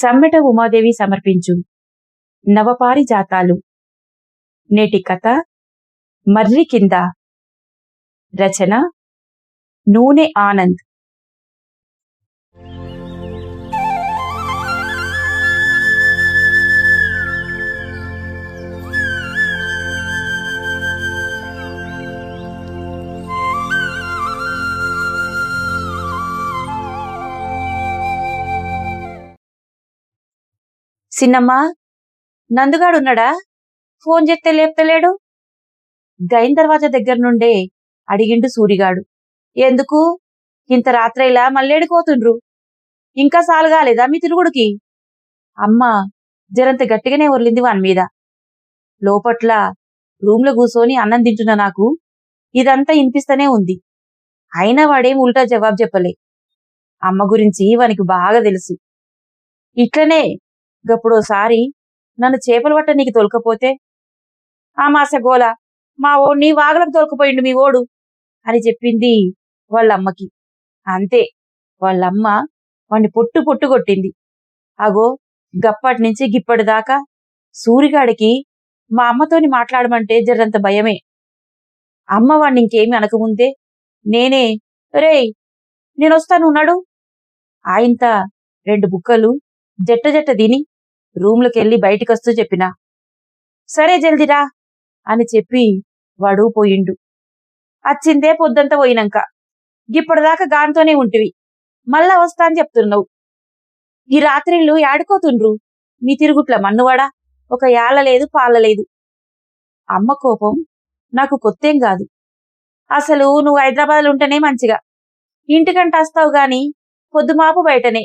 సమ్మెట ఉమాదేవి సమర్పించు. నవపారి జాతాలు నేటి కథ మర్రి కింద. రచన నూనె ఆనంద్. సిన్నమ్మా నందుగాడున్నాడా? ఫోన్ చేస్తే లేపుతలేడు? గైన్ దర్వాజా దగ్గర నుండే అడిగిండు సూరిగాడు. ఎందుకు? ఇంత రాత్రైలా మళ్ళేడిపోతుండ్రు? ఇంకా సాలుగాలేదా మీ తిరుగుడికి? అమ్మ జరంత గట్టిగానే ఒర్లింది వాని మీద. లోపట్ల రూమ్లో కూసోని అన్నం తింటున్న నాకు ఇదంతా ఇనిపిస్తూనే ఉంది. అయినా వాడేం ఉల్టా జవాబు చెప్పలే. అమ్మ గురించి వానికి బాగా తెలుసు. ఇట్లనే గప్పుడోసారి నన్ను చేపలు పట్ట నీకు తొలకపోతే? ఆ మాసగోల గోల మా నీ వాగలకు తొలకపోయిండు మీ ఓడు అని చెప్పింది వాళ్ళమ్మకి. అంతే వాళ్ళమ్మ వాణ్ణి పొట్టు పొట్టు కొట్టింది. అగో గప్పటి నుంచి గిప్పటి దాకా సూరిగాడికి మా అమ్మతోని మాట్లాడమంటే జరంత భయమే. అమ్మ వాణ్ణి ఇంకేమి అనకముందే నేనే రేయ్ నేనొస్తాను ఉన్నాడు ఆయంత రెండు బుక్కలు జట్ట జట్ట తిని రూమ్లోకెళ్ళి బయటికొస్తూ చెప్పినా. సరే జల్దిరా అని చెప్పి వాడు పోయిండు. అచ్చిందే పొద్దంతా పోయినాక. ఇప్పటిదాకా గాంతోనే ఉంటివి. మళ్ళా వస్తా అని చెప్తున్నావు. ఈ రాత్రిళ్ళు యాడుకోతుండ్రు? మీ తిరుగుట్ల మన్నువాడా? ఒక యాల లేదు పాల లేదు. అమ్మ కోపం నాకు కొత్తేం కాదు. అసలు నువ్వు హైదరాబాద్లో ఉంటేనే మంచిగా. ఇంటికంటే వస్తావు గాని పొద్దుమాపు బయటనే.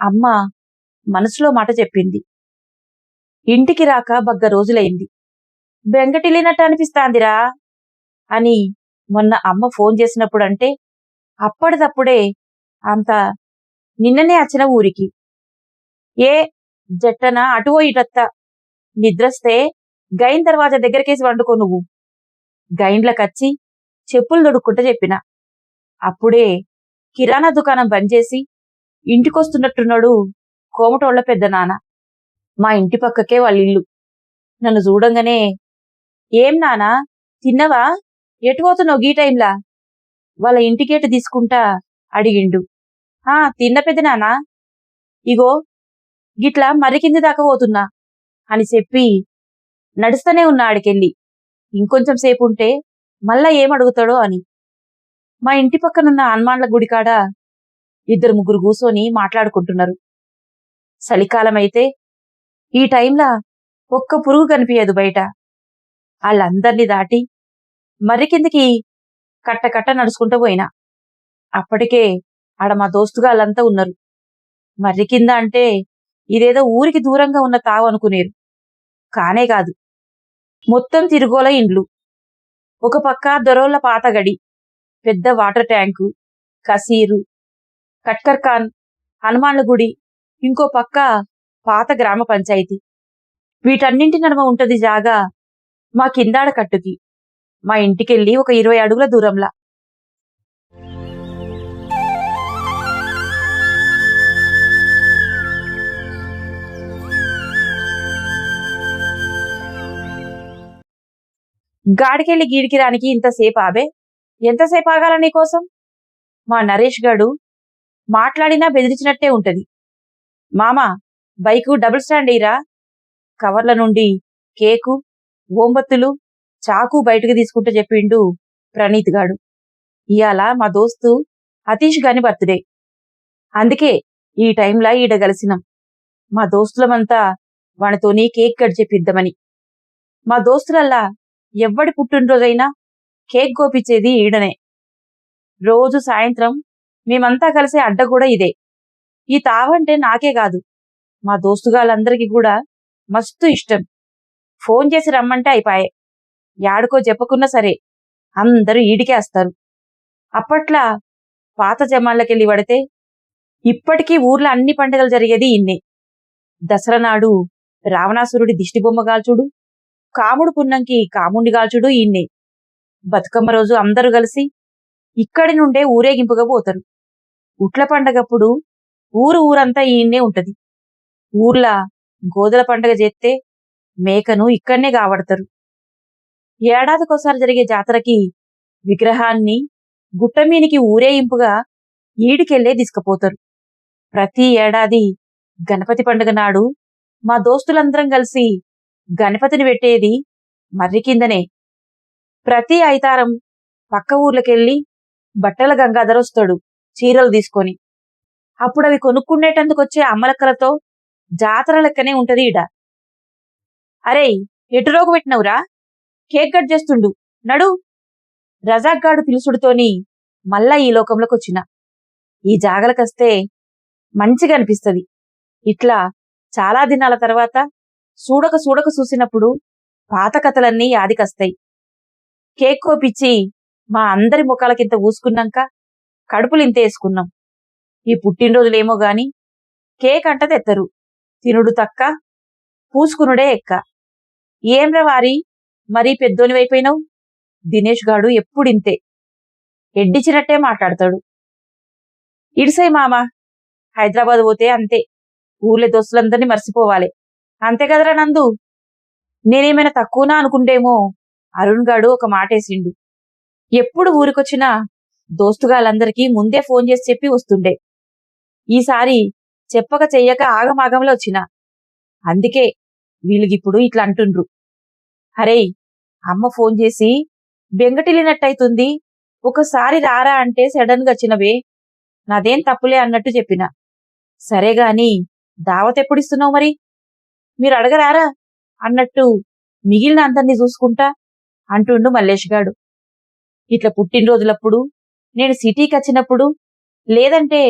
అమ్మ మనసులో మాట చెప్పింది. ఇంటికి రాక బగ్గ రోజులైంది. బెంగటిల్లినట్టు అనిపిస్తాందిరా అని మొన్న అమ్మ ఫోన్ చేసినప్పుడు అంటే అప్పటిదప్పుడే అంత నిన్ననే వచ్చిన ఊరికి. ఏ జట్టన అటువో ఇటత్త నిద్రస్తే గైన్ దర్వాజా దగ్గరకేసి వండుకో నువ్వు. గైన్లకచ్చి చెప్పులు దొడుక్కుంటే చెప్పిన. అప్పుడే కిరాణా దుకాణం బంద్ చేసి ఇంటికొస్తున్నట్టున్నాడు కోమటోళ్ళ పెద్ద నాన్న. మా ఇంటి పక్కకే వాళ్ళ ఇల్లు. నన్ను చూడంగానే ఏం నానా తిన్నవా? ఎటు పోతున్నావు గీ టైంలా? వాళ్ళ ఇంటికేట తీసుకుంటా అడిగిండు. ఆ తిన్న పెద్ద నానా ఇగో గిట్లా మర్రి కింది దాకా పోతున్నా అని చెప్పి నడుస్తూనే ఉన్నా ఆడికెళ్ళి. ఇంకొంచెం సేపు ఉంటే మళ్ళా ఏం అడుగుతాడో అని. మా ఇంటి పక్కనున్న హనుమాన్ల గుడికాడ ఇద్దరు ముగ్గురు కూసోని మాట్లాడుకుంటున్నారు. చలికాలం అయితే ఈ టైంలా ఒక్క పురుగు కనిపించదు బయట. వాళ్ళందర్నీ దాటి మర్రి కిందికి కట్ట కట్ట నడుచుకుంటూ పోయినా. అప్పటికే ఆడ మా దోస్తుగాళ్ళంతా ఉన్నారు. మర్రి కింద అంటే ఇదేదో ఊరికి దూరంగా ఉన్న తావు అనుకునేరు. కానే కాదు. మొత్తం తిరుగోల ఇండ్లు. ఒక పక్క దొరోళ్ళ పాతగడి పెద్ద వాటర్ ట్యాంకు కసీరు కట్కర్ ఖాన్ హనుమాన్ల గుడి ఇంకో పక్క పాత గ్రామ పంచాయతీ. వీటన్నింటి నడుమ ఉంటది జాగా మా కిందాడ కట్టుకి. మా ఇంటికెళ్ళి ఒక ఇరవై అడుగుల దూరంలా. గాడికెళ్ళి గీడికి రానికి ఇంతసేపు ఆబే ఎంతసేపు ఆగాల నీకోసం మా నరేష్ గాడు మాట్లాడినా బెదిరించినట్టే ఉంటది. మామా బైకు డబుల్ స్టాండ్ ఎయిరా కవర్ల నుండి కేకు ఓంబత్తులు చాకు బయటకు తీసుకుంటూ చెప్పిండు ప్రణీత్ గాడు. ఇయాల మా దోస్తు అతీష్ గాని బర్త్డే. అందుకే ఈ టైంలా ఈడ కలిసినాం మా దోస్తులమంతా వానితోని కేక్ కట్ చెప్పిద్దామని. మా దోస్తులల్లా ఎవ్వడి పుట్టినరోజైనా కేక్ కోపించేది ఈడనే. రోజు సాయంత్రం మేమంతా కలిసే అడ్డ కూడా ఇదే. ఈ తావంటే నాకే కాదు. మా దోస్తుగాళ్ళందరికీ కూడా మస్తు ఇష్టం. ఫోన్ చేసి రమ్మంటే అయిపాయే. యాడుకో చెప్పకున్నా సరే అందరూ ఈడికే వస్తారు అప్పట్లా పాత జమాళ్ళకెళ్ళి పడితే ఇప్పటికీ ఊర్లో అన్ని పండుగలు జరిగేది ఇన్నే. దసరా నాడు రావణాసురుడి దిష్టిబొమ్మ గాల్చుడు కాముడు పున్నంకి కాముండి గాల్చుడు ఈయన్నే బతుకమ్మ రోజు అందరూ కలిసి ఇక్కడి నుండే ఊరేగింపుగా పోతారు. ఉట్ల పండగప్పుడు ఊరు ఊరంతా ఈయన్నే ఉంటది. ఊర్లా గోదల పండుగ చేస్తే మేకను ఇక్కడనే కావడతారు. ఏడాదికోసారి జరిగే జాతరకి విగ్రహాన్ని గుట్టమీనికి ఊరేయింపుగా ఈడికెళ్ళే తీసుకుపోతారు. ప్రతి ఏడాది గణపతి పండుగ నాడు మా దోస్తులందరం కలిసి గణపతిని పెట్టేది మర్రి కిందనే. ప్రతి ఐతారం పక్క ఊర్లకెళ్ళి బట్టల గంగాధర్ వస్తాడు చీరలు తీసుకొని. అప్పుడు అవి కొనుక్కునేటందుకొచ్చే అమ్మలక్కలతో జాతర లెక్కనే ఉంటది ఈడ. అరే ఎటురోగు పెట్టినవురా? కేక్ కట్ చేస్తుండు. నడు. రజాక్గాడు పిలుసుడుతోని మళ్ళా ఈ లోకంలోకి వచ్చిన ఈ జాగలకొస్తే మంచిగా అనిపిస్తది. ఇట్లా చాలా దినాల తర్వాత చూడక చూడక చూసినప్పుడు పాత కథలన్నీ యాదికొస్తాయి. కేక్ కోపిచ్చి మా అందరి ముఖాలకింత ఊసుకున్నాక కడుపులు ఇంత వేసుకున్నాం. ఈ పుట్టినరోజులేమో గాని కేక్ అంట తెత్తరు. తినుడు తక్క పూసుకునుడే ఎక్క. ఏంరా వారి మరీ పెద్దోనివైపోయినావు దినేష్ గాడు ఎప్పుడింతే. ఎడ్డిచినట్టే మాట్లాడతాడు. ఇడిసై మామ హైదరాబాద్ పోతే అంతే. ఊర్లే దోస్తులందరినీ మర్చిపోవాలి. అంతే కదరా నందు? నేనేమైనా తక్కువనా అనుకుంటేమో? అరుణ్ గాడు ఒక మాటేసిండు. ఎప్పుడు ఊరికొచ్చినా దోస్తుగాళ్ళందరికీ ముందే ఫోన్ చేసి చెప్పి వస్తుండే. ఈసారి చెప్పక చెయ్యక ఆగమాగంలో వచ్చిన. అందుకే వీళ్ళకిప్పుడు ఇట్లా అంటుండ్రు హరే అమ్మ ఫోన్ చేసి బెంగటిల్లినట్టయితుంది ఒకసారి రారా అంటే సడన్గా వచ్చినవే నాదేం తప్పులే అన్నట్టు చెప్పిన. సరే గాని దావత్ ఎప్పుడిస్తున్నావు మరి? మీరు అడగరారా? అన్నట్టు మిగిలిన అందరినీ చూసుకుంటా అంటుండు మల్లేష్ గాడు. ఇట్లా పుట్టినరోజులప్పుడు నేను సిటీకి వచ్చినప్పుడు లేదంటే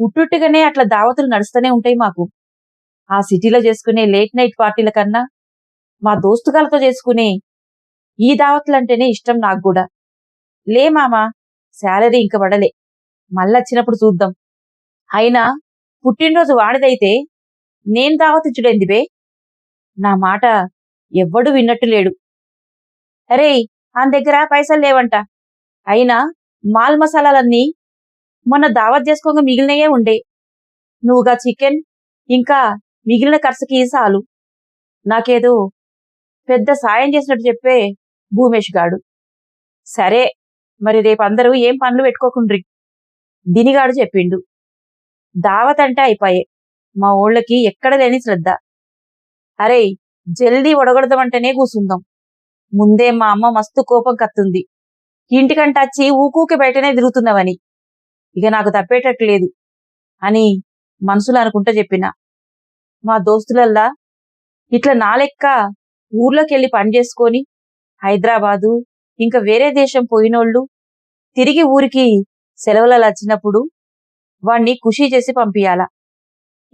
పుట్టుట్టుగానే అట్లా దావతులు నడుస్తూనే ఉంటాయి మాకు. ఆ సిటీలో చేసుకునే లేట్ నైట్ పార్టీల కన్నా మా దోస్తుగాలతో చేసుకునే ఈ దావత్లంటేనే ఇష్టం నాకు కూడా. లే మామా శాలరీ ఇంక పడలే. మళ్ళొచ్చినప్పుడు చూద్దాం. అయినా పుట్టినరోజు వాడిదైతే నేను దావతిచ్చుడేంది బే? నా మాట ఎవ్వడు విన్నట్టు లేడు. అరే ఆన్ దగ్గర పైసలు లేవంట. అయినా మాల్ మసాలాలన్నీ మొన్న దావత్ చేసుకోక మిగిలినయే ఉండే. నువ్వుగా చికెన్ ఇంకా మిగిలిన ఖర్చుకి చాలు నాకేదో పెద్ద సాయం చేసినట్టు చెప్పే భూమేష్ గాడు. సరే మరి రేపు అందరూ ఏం పనులు పెట్టుకోకుండ్రి? దినిగాడు చెప్పిండు. దావత్ అంటే అయిపోయే. మా ఊళ్ళకి ఎక్కడ లేని శ్రద్ధ. అరే జల్దీ ఒడగొడదామంటేనే కూసుందాం. ముందే మా అమ్మ మస్తు కోపం కత్తుంది. ఇంటికంటచ్చి ఊకూకి బయటనే తిరుగుతున్నావని. ఇక నాకు తప్పేటట్టు లేదు అని మనసులో అనుకుంటా చెప్పిన. మా దోస్తులల్లా ఇట్లా నా లెక్క ఊర్లోకెళ్ళి పని చేసుకొని హైదరాబాదు ఇంకా వేరే దేశం పోయినోళ్ళు తిరిగి ఊరికి సెలవులలో వచ్చినప్పుడు వాణ్ణి ఖుషి చేసి పంపియాల.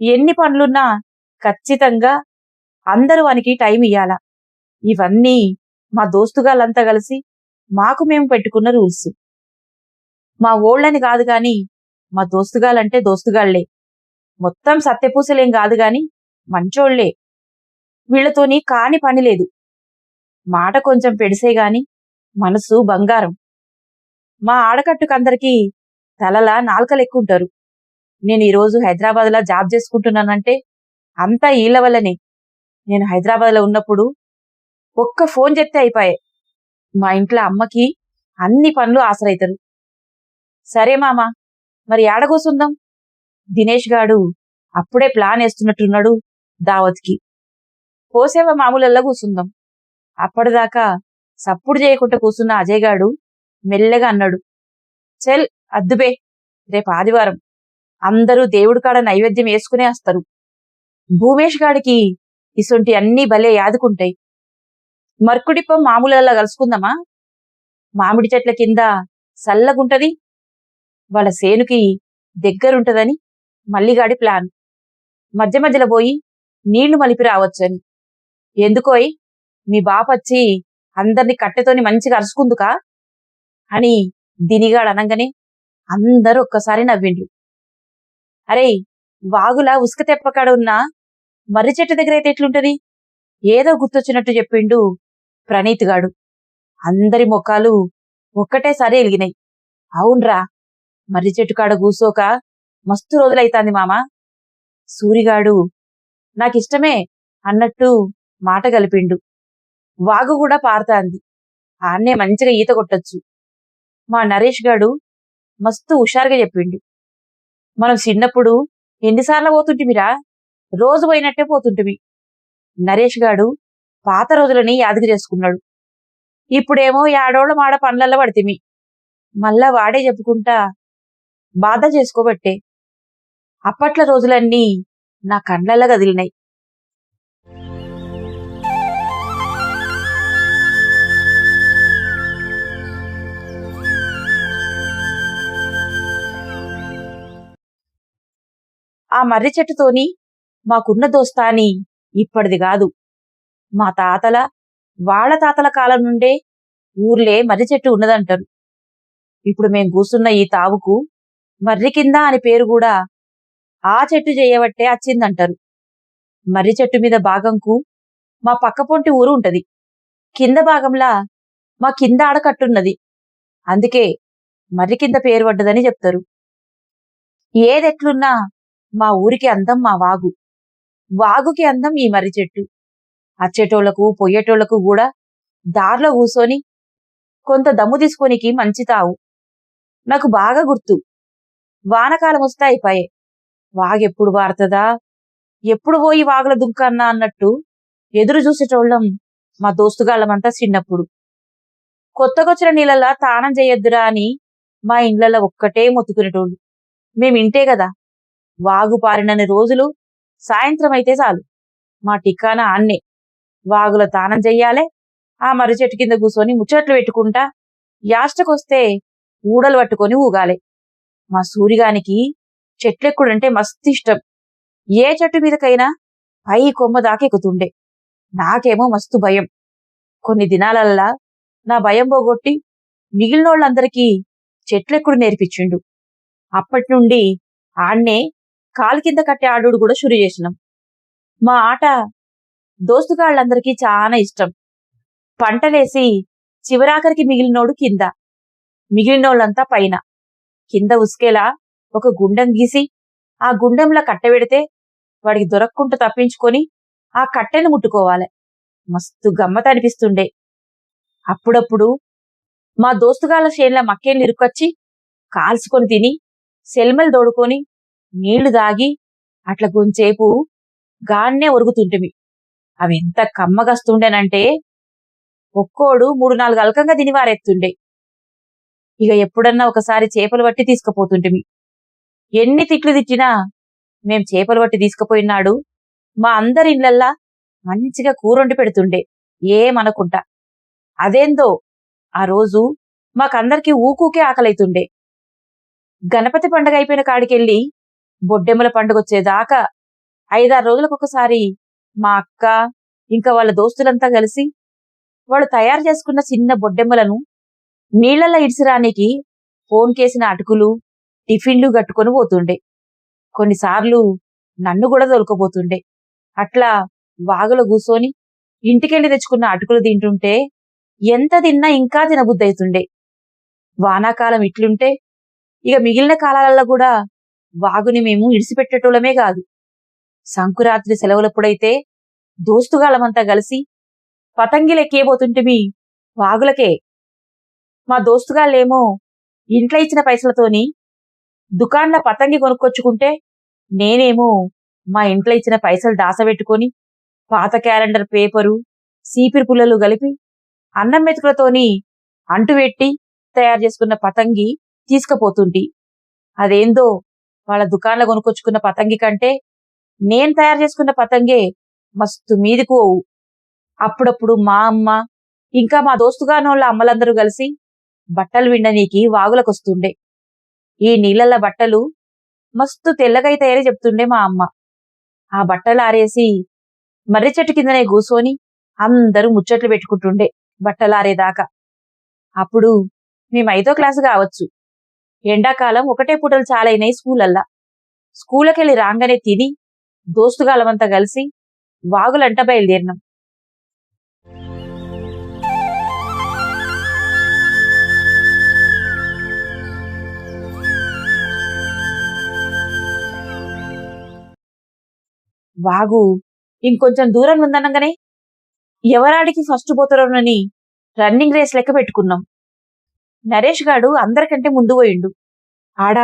ఎన్ని పనులున్నా ఖచ్చితంగా అందరూ వానికి టైం ఇయ్యాల. ఇవన్నీ మా దోస్తుగాళ్ళంతా కలిసి మాకు మేము పెట్టుకున్న రూల్స్. మా ఓళ్ళని కాదు గాని మా దోస్తుగాళ్ళంటే దోస్తుగాళ్ళే మొత్తం సత్యపూసలేం కాదు గాని మంచోళ్ళే వీళ్ళతోని కాని పని లేదు. మాట కొంచెం పెడిసే గాని మనసు బంగారం. మా ఆడకట్టుకందరికీ తలలా నాల్కలెక్కుంటారు. నేను ఈరోజు హైదరాబాద్లో జాబ్ చేసుకుంటున్నానంటే అంతా ఈళ్ళ వల్లనే. నేను హైదరాబాద్లో ఉన్నప్పుడు ఒక్క ఫోన్ చెప్తే అయిపోయాయి మా ఇంట్లో అమ్మకి అన్ని పనులు ఆసరైతారు. సరే మామా మరి ఏడ దినేష్ గాడు అప్పుడే ప్లాన్ వేస్తున్నట్టున్నాడు దావత్కి. పోసేవ మామూలల్లా కూసుందాం. అప్పటిదాకా సప్పుడు చేయకుండా కూసున్న అజయ్ గాడు మెల్లగా అన్నాడు చెల్ అద్దుబే రేపు ఆదివారం అందరూ దేవుడి కాడ నైవేద్యం వేసుకునే వస్తారు. భూమేష్ గాడికి ఇసొంటి అన్నీ భలే యాదుకుంటాయి. మర్కుడిప్పం మామూలల్లా కలుసుకుందామా? మామిడి చెట్ల కింద సల్లగుంటది వాళ్ళ సేనుకి దగ్గరుంటదని మల్లిగాడి ప్లాన్. మధ్య మధ్యలో పోయి నీళ్ళు మలిపి రావచ్చని. ఎందుకోయ్? మీ బాపచ్చి అందరిని కట్టెతోని మంచిగా అరుచుకుందుకా అని దినిగాడు అనగానే అందరూ ఒక్కసారి నవ్విండ్రు. అరే వాగులా ఉసుక తెప్పకాడ ఉన్నా మర్రి చెట్టు దగ్గర అయితే ఎట్లుంటది? ఏదో గుర్తొచ్చినట్టు చెప్పిండు ప్రణీత్ గాడు. అందరి ముఖాలు ఒక్కటేసారి ఎలిగినాయి అవునరా మర్రి చెట్టు కాడ కూసోక మస్తు రోజులైతాంది మామ. సూరిగాడు నాకిష్టమే అన్నట్టు మాట కలిపిండు వాగు కూడా పారుతాంది. ఆన్నే మంచిగా ఈత కొట్టొచ్చు. మా నరేష్ గాడు మస్తు హుషారుగా చెప్పిండు. మనం చిన్నప్పుడు ఎన్నిసార్లు పోతుంటిమిరా? రోజు పోయినట్టే పోతుంటిమి. నరేష్ గాడు పాత రోజులని యాదగి చేసుకున్నాడు. ఇప్పుడేమో యాడోళ్ళ మాడ పండ్లల్లో పడితిమి. మళ్ళా వాడే చెప్పుకుంటా బాధ చేసుకోబట్టే అప్పట్ల రోజులన్నీ నా కండ్లల్లో కదిలినాయి. ఆ మర్రి చెట్టుతోని మాకున్న దోస్తాని ఇప్పటిది కాదు. మా తాతల వాళ్ళ తాతల కాలం నుండే ఊర్లే మర్రి చెట్టు ఉన్నదంటారు. ఇప్పుడు మేం కూసున్న ఈ తావుకు మర్రి కింద అని పేరు కూడా ఆ చెట్టు చేయబట్టే అచ్చిందంటారు. మర్రి చెట్టు మీద భాగంకు మా పక్కపొంటి ఊరు ఉంటది. కింద భాగంలా మా కింద ఆడకట్టున్నది అందుకే మర్రి కింద పేరు పడ్డదని చెప్తారు. ఏదెట్లున్నా మా ఊరికి అందం మా వాగు. వాగుకి అందం ఈ మర్రి చెట్టు. అచ్చేటోళ్ళకు పొయ్యేటోళ్ళకు కూడా దారిలో కూసోని కొంత దమ్ము తీసుకోనికి మంచి తావు. నాకు బాగా గుర్తు. వానకాలం వస్తే అయిపోయే వాగెప్పుడు పారుతుందా ఎప్పుడు పోయి వాగుల దుంకన్నా అన్నట్టు ఎదురు చూసేటోళ్ళం మా దోస్తుగాళ్ళమంతా చిన్నప్పుడు. కొత్తగొచ్చిన నీళ్ళలా తానం చేయొద్దురా అని మా ఇండ్లలో ఒక్కటే మొత్తుకునేటోళ్ళు. మేమింటే కదా వాగు పారినన్ని రోజులు సాయంత్రం అయితే చాలు. మా టిక్కాన అన్నే వాగుల తానం చెయ్యాలే ఆ మర్రి చెట్టు కింద కూర్చొని ముచ్చట్లు పెట్టుకుంటా యాష్టకొస్తే ఊడలు పట్టుకొని ఊగాలి. మా సూరిగానికి చెట్లెక్కుడంటే మస్తు ఇష్టం ఏ చెట్టు మీదకైనా పై కొమ్మ దాకెక్కుతుండే. నాకేమో మస్తు భయం. కొన్ని దినాలల్లా నా భయం పోగొట్టి మిగిలినోళ్ళందరికీ చెట్లెక్కుడు నేర్పించిండు. అప్పటి నుండి ఆడ్నే కాలు కింద కట్టే ఆడుడు కూడా షురు చేసినాం. మా ఆట దోస్తుగాళ్ళందరికీ చాలా ఇష్టం. పంటలేసి చివరాఖరికి మిగిలినోడు కింద మిగిలినోళ్ళంతా పైన. కింద ఉసుకేలా ఒక గుండం గీసి ఆ గుండంలో కట్టబెడితే వాడికి దొరక్కుంటూ తప్పించుకొని ఆ కట్టెను ముట్టుకోవాలి. మస్తు గమ్మత అనిపిస్తుండే. అప్పుడప్పుడు మా దోస్తుగాళ్ళ చేన్ల మక్కేళ్ళు ఇరుకొచ్చి కాల్చుకొని తిని సెల్మలు తోడుకొని నీళ్ళు దాగి అట్లా కొంచేపు గాన్నే ఒరుగుతుంటిమి. అవి ఎంత కమ్మగస్తుండేనంటే ఒక్కోడు మూడు నాలుగు అల్కంగా తినివారెత్తుండే ఇక ఎప్పుడన్నా ఒకసారి చేపలు పట్టి తీసుకుపోతుంటిమి. ఎన్ని తిట్లు తిట్టినా మేం చేపలు పట్టి తీసుకుపోయినాడు. మా అందరి ఇళ్ళల్లా మంచిగా కూరొండి పెడుతుండే ఏమనకుంటా అదేందో ఆ రోజు మాకందరికీ ఊకూకే ఆకలైతుండే. గణపతి పండగ అయిపోయిన కాడికెళ్ళి బొడ్డెమ్మల పండుగ వచ్చేదాకా ఐదారు రోజులకు ఒకసారి మా అక్క ఇంకా వాళ్ళ దోస్తులంతా కలిసి వాళ్ళు తయారు చేసుకున్న చిన్న బొడ్డెమ్మలను నీళ్ళలో ఇడిసిరానికి ఫోన్ కేసిన అటుకులు టిఫిన్లు కట్టుకొని పోతుండే. కొన్నిసార్లు నన్ను కూడా దొరకపోతుండే. అట్లా వాగులో కూసోని ఇంటికెళ్ళి తెచ్చుకున్న అటుకులు తింటుంటే ఎంత తిన్నా ఇంకా తినబుద్దవుతుండే వానాకాలం ఇట్లుంటే ఇక మిగిలిన కాలాలలో కూడా వాగుని మేము ఇడిసిపెట్టేటోళ్ళమే కాదు. సంకురాత్రి సెలవులప్పుడైతే దోస్తుగాళ్ళమంతా కలిసి పతంగిలెక్కేబోతుంటిమి వాగులకే మా దోస్తుగాళ్ళేమో ఇంట్లో ఇచ్చిన పైసలతోని దుకాణంలో పతంగి కొనుక్కొచ్చుకుంటే నేనేమో మా ఇంట్లో ఇచ్చిన పైసలు దాసబెట్టుకొని పాత క్యాలెండర్ పేపరు సీపిరి పుల్లలు కలిపి అన్నం మెతుకులతోని అంటువెట్టి తయారు చేసుకున్న పతంగి తీసుకుపోతుంటి. అదేందో వాళ్ళ దుకాణంలో కొనుక్కొచ్చుకున్న పతంగి కంటే నేను తయారు చేసుకున్న పతంగే మస్తు మీదకు పోవు. అప్పుడప్పుడు మా అమ్మ ఇంకా మా దోస్తుగానోళ్ళ అమ్మలందరూ కలిసి బట్టలు విండనీకి వాగులకొస్తుండే. ఈ నీళ్ళల్ల బట్టలు మస్తు తెల్లగైతాయని చెప్తుండే మా అమ్మ. ఆ బట్టలు ఆరేసి మర్రి చెట్టు కిందనే కూసోని అందరూ ముచ్చట్లు పెట్టుకుంటుండే బట్టలారేదాకా. అప్పుడు మేము ఐదో క్లాసు కావచ్చు. ఎండాకాలం ఒకటే పూటలు చాలైనాయి స్కూలల్లా. స్కూలకెళ్ళి రాగానే తిని దోస్తుగాలమంతా కలిసి వాగులంట బయలుదేరినాం. వాగు ఇంకొంచెం దూరం ఉందనగానే ఎవరాడికి ఫస్ట్ పోతారోనని రన్నింగ్ రేస్ లెక్క పెట్టుకున్నాం. నరేష్ గాడు అందరికంటే ముందు పోయిండు. ఆడ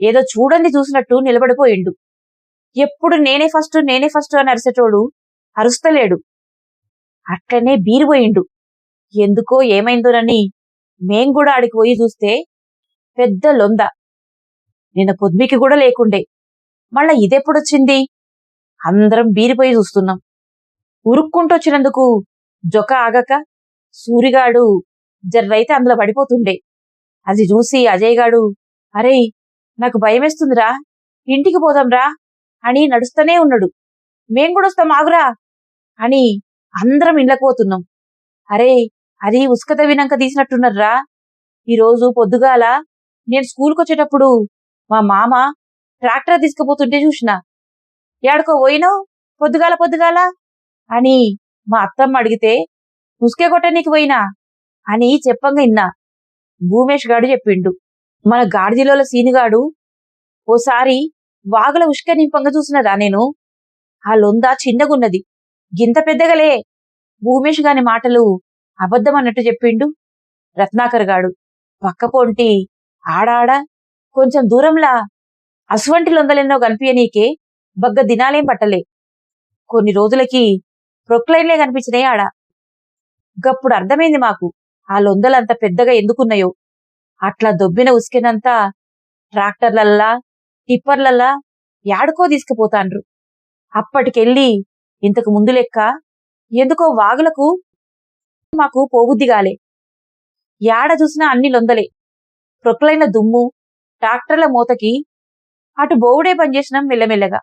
ఏదో చూడండి చూసినట్టు నిలబడిపోయిండు. ఎప్పుడు నేనే ఫస్ట్ నేనే ఫస్ట్ అని అరిసేటోడు అరుస్తలేడు. అట్లనే బీరిపోయిండు. ఎందుకో ఏమైందోనని మేం కూడా ఆడికి పోయి చూస్తే పెద్ద లొంద. నిన్న పొద్మికి కూడా లేకుండే. మళ్ళా ఇదెప్పుడొచ్చింది? అందరం బీరిపోయి చూస్తున్నాం. ఉరుక్కుంటొచ్చినందుకు జొక ఆగక సూరిగాడు జర్రైతే అందులో పడిపోతుండే. అది చూసి అజయ్ గాడు అరే నాకు భయమేస్తుందిరా ఇంటికి పోదాంరా అని నడుస్తూనే ఉన్నాడు. మేం కూడా వస్తాం ఆగురా అని అందరం ఇళ్ళకు పోతున్నాం. అరే అది ఉసుక తవ్వినాక తీసినట్టున్నారా ఈరోజు పొద్దుగాల నేను స్కూల్కి వచ్చేటప్పుడు మా మామ ట్రాక్టర్ తీసుకుపోతుంటే చూసిన ఏడకో పోయినావు? పొద్దుగాల పొద్దుగాల? అని మా అత్తమ్మ అడిగితే ఉసుకే కొట్టనీకి పోయినా? అని చెప్పంగా ఇన్నా. భూమేష్ గాడు చెప్పిండు. మన గాడిదిలోల సీనుగాడు ఓసారి వాగుల ఉష్క నింపంగా చూసినదా నేను? ఆ లొంద చిన్నగున్నది. గింత పెద్దగలే. భూమేష్ గాని మాటలు అబద్ధం అన్నట్టు చెప్పిండు రత్నాకర్ గాడు. పక్కపొంటి ఆడాడ? కొంచెం దూరంలా. అసువంటి లొందలెన్నో కనిపించనీకే బగ్గ దినాలేం పట్టలే. కొన్ని రోజులకి ప్రొక్లైన్లే కనిపించినాయి ఆడ. గప్పుడు అర్థమైంది మాకు ఆ లొందలంత పెద్దగా ఎందుకున్నాయో. అట్లా దొబ్బిన ఉసికినంతా ట్రాక్టర్లల్లా టిప్పర్లల్లా యాడుకో తీసుకుపోతాండ్రు. అప్పటికెళ్ళి ఇంతకు ముందు లెక్క ఎందుకో వాగులకు మాకు పోబుద్దిగాలే యాడ చూసినా అన్ని లొందలే. ప్రొక్లైన దుమ్ము ట్రాక్టర్ల మూతకి అటు బోవుడే పనిచేసినాం మెల్లమెల్లగా.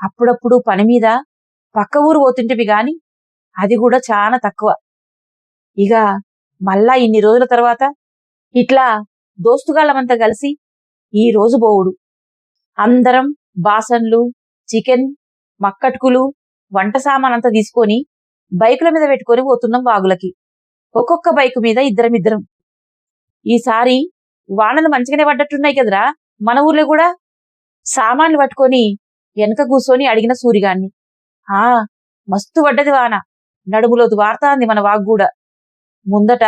అప్పుడప్పుడు పని మీద పక్క ఊరు పోతుంటివి గాని అది కూడా చాలా తక్కువ. ఇక మళ్ళా ఇన్ని రోజుల తర్వాత ఇట్లా దోస్తుగాళ్ళమంతా కలిసి ఈ రోజు బోవుడు. అందరం బాసన్లు చికెన్ మక్కటుకులు వంట సామానంతా తీసుకొని బైకుల మీద పెట్టుకొని పోతున్నాం వాగులకి. ఒక్కొక్క బైకు మీద ఇద్దరం ఇద్దరం. ఈసారి వానలు మంచిగానే పడ్డట్టున్నాయి కదరా. మన ఊర్లో కూడా సామాన్లు పట్టుకొని వెనక కూర్చొని అడిగిన సూరిగాన్ని. ఆ మస్తు పడ్డది వాన. నడుములో వార్తాంది మన వాగు కూడా ముందట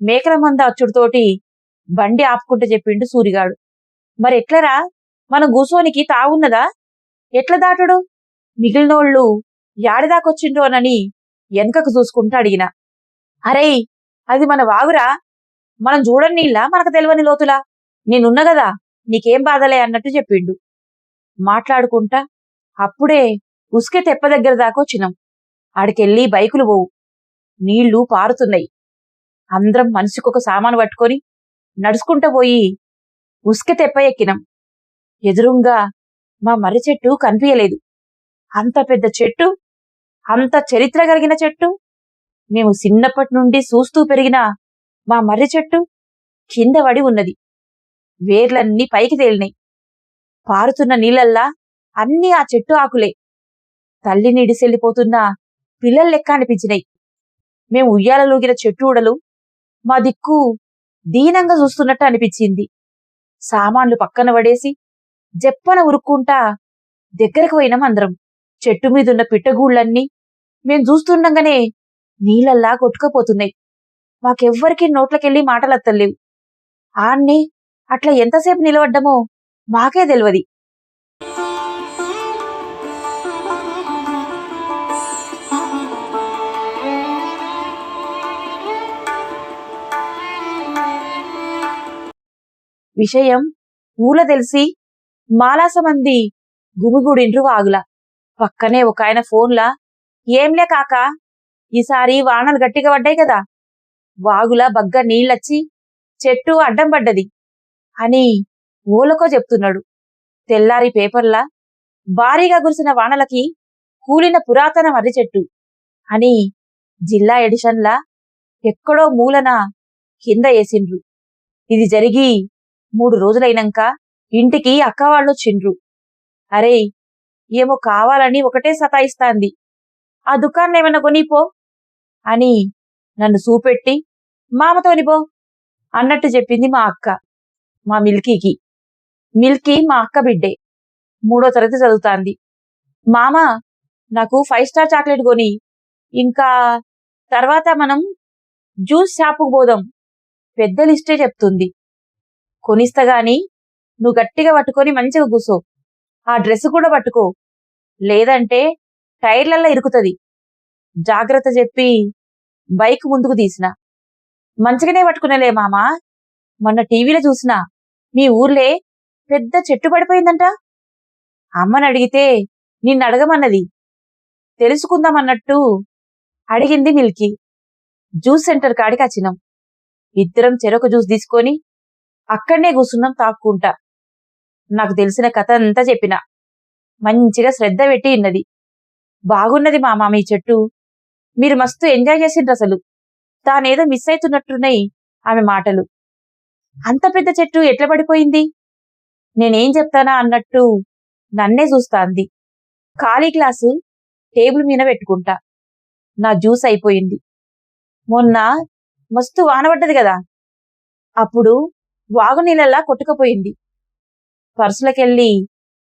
మేకల మంద అచ్చుడుతోటి బండి ఆపుకుంటే చెప్పిండు సూరిగాడు. మరి ఎట్లరా మనం కూసోనికి తాగున్నదా ఎట్ల దాటుడు? మిగిలినోళ్ళు యాడిదాకొచ్చిండ్రోనని వెనకకు చూసుకుంటూ అడిగిన. అరే అది మన వాగురా? మనం చూడని నీళ్ళ మనకు తెలియని లోతులా? నేనున్న గదా నీకేం బాధలే అన్నట్టు చెప్పిండు. మాట్లాడుకుంటా అప్పుడే ఉసుకె తెప్ప దగ్గర దాకా వచ్చినాం. ఆడికెళ్ళి బైకులు పోవు. నీళ్ళు పారుతున్నాయి. అందరం మనిషికొక సామాను పట్టుకొని నడుచుకుంటూ పోయి ఉసుక తెప్ప ఎక్కినాం. ఎదురుంగా మా మర్రి చెట్టు కనిపించలేదు అంత పెద్ద చెట్టు అంత చరిత్ర కలిగిన చెట్టు మేము చిన్నప్పటి నుండి చూస్తూ పెరిగిన మా మర్రి చెట్టు కింద పడి ఉన్నది. వేర్లన్నీ పైకి తేలినాయి. పారుతున్న నీళ్ళల్లా అన్నీ ఆ చెట్టు ఆకులే. తల్లి ఇడిసెళ్ళిపోతున్న పిల్లల లెక్క అనిపించినాయి మేము ఉయ్యాలలోగిన చెట్టు ఊడలు మా దిక్కు దీనంగా చూస్తున్నట్టు అనిపించింది. సామాన్లు పక్కన పడేసి జప్పన ఉరుక్కుంటా దగ్గరకు పోయినాం అందరం. చెట్టు మీదున్న పిట్టగూళ్ళన్నీ మేం చూస్తుండగానే నీళ్ళల్లా కొట్టుకపోతున్నాయి. మాకెవ్వరికీ నోట్లకెళ్ళి మాటలత్తలేవు. ఆన్నే అట్లా ఎంతసేపు నిలబడ్డమో మాకే తెలియదు విషయం ఊల తెలిసి మాలాస మంది గుమిగూడిండ్రు వాగుల. పక్కనే ఒక ఆయన ఫోన్లా ఏంలే కాక ఈసారి వానలు గట్టిగా పడ్డాయి కదా వాగుల బగ్గ నీళ్ళొచ్చి చెట్టు అడ్డం పడ్డది అని ఓలకో చెప్తున్నాడు. తెల్లారి పేపర్లా భారీగా కురిసిన వానలకి కూలిన పురాతన మర్రి చెట్టు అని జిల్లా ఎడిషన్లా ఎక్కడో మూలన కింద వేసిండ్రు ఇది జరిగి మూడు రోజులైనాక ఇంటికి అక్క వాళ్ళు చిండ్రు అరే ఏమో కావాలని ఒకటే సతాయిస్తాంది. ఆ దుకాణం ఏమైనా కొనిపో అని నన్ను చూపెట్టి మామతోనిపో అన్నట్టు చెప్పింది మా అక్క మా మిల్కీకి. మిల్కీ మా అక్క బిడ్డే. మూడో తరగతి చదువుతాంది. మామ నాకు ఫైవ్ స్టార్ చాక్లెట్ కొని ఇంకా తర్వాత మనం జ్యూస్ షాపుకు పోదాం. పెద్ద లిస్టే చెప్తుంది. కొనిస్తా గాని నువ్వు గట్టిగా పట్టుకొని మంచిగా కూసో. ఆ డ్రెస్ కూడా పట్టుకో. లేదంటే టైర్లల్లా ఇరుకుతుంది. జాగ్రత్త చెప్పి బైక్ ముందుకు తీసిన. మంచిగానే పట్టుకునేలే మామా. మొన్న టీవీలో చూసిన. మీ ఊర్లే పెద్ద చెట్టు పడిపోయిందంట. అమ్మని అడిగితే నిన్ను అడగమన్నది. తెలుసుకుందామన్నట్టు అడిగింది మిల్కీ. జ్యూస్ సెంటర్ కాడికి వచ్చినాం ఇద్దరం చెరొక జ్యూస్ తీసుకొని అక్కడనే కూర్చున్నాం తాక్కుంటా. నాకు తెలిసిన కథ అంతా చెప్పిన. మంచిగా శ్రద్ధ పెట్టి ఇన్నది బాగున్నది మామ మీ చెట్టు. మీరు మస్తు ఎంజాయ్ చేసిండ్రు అసలు. తానేదో మిస్ అవుతున్నట్టున్నాయి ఆమె మాటలు. అంత పెద్ద చెట్టు ఎట్లా పడిపోయింది? నేనేం చెప్తానా అన్నట్టు నన్నే చూస్తాంది. ఖాళీ గ్లాసు టేబుల్ మీద పెట్టుకుంటా. నా జ్యూస్ అయిపోయింది. మొన్న మస్తు వానబడ్డది కదా. అప్పుడు వాగునీళ్ళలా కొట్టుకపోయింది. పర్సులకెళ్ళి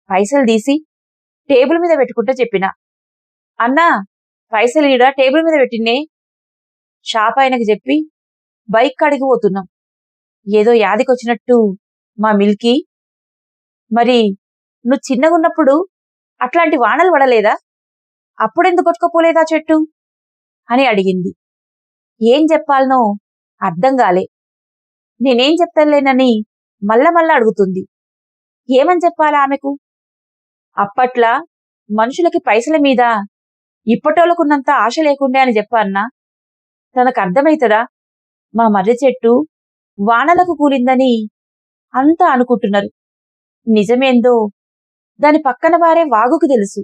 పైసలు తీసి టేబుల్ మీద పెట్టుకుంటా చెప్పిన. అన్నా పైసలు ఈడ టేబుల్ మీద పెట్టినే షాప్ ఆయనకి చెప్పి బైక్ కాడికి పోతున్నాం ఏదో యాదికొచ్చినట్టు మా మిల్కీ మరి నువ్వు చిన్నగున్నప్పుడు అట్లాంటి వానలు పడలేదా? అప్పుడెందుకు కొట్టుకపోలేదా చెట్టు? అని అడిగింది. ఏం చెప్పాలనో అర్థం కాలే. నేనేం చెప్తాలేనని మళ్ళా మళ్ళా అడుగుతుంది. ఏమని చెప్పాలా ఆమెకు? అప్పట్లా మనుషులకి పైసల మీద ఇప్పటోళ్ళకున్నంత ఆశ లేకుండే అని చెప్పన్నా తనకు అర్థమైతదా మా మర్రి చెట్టు వానలకు కూలిందని అంతా అనుకుంటున్నారు. నిజమేందో దాని పక్కన వారే వాగుకు తెలుసు.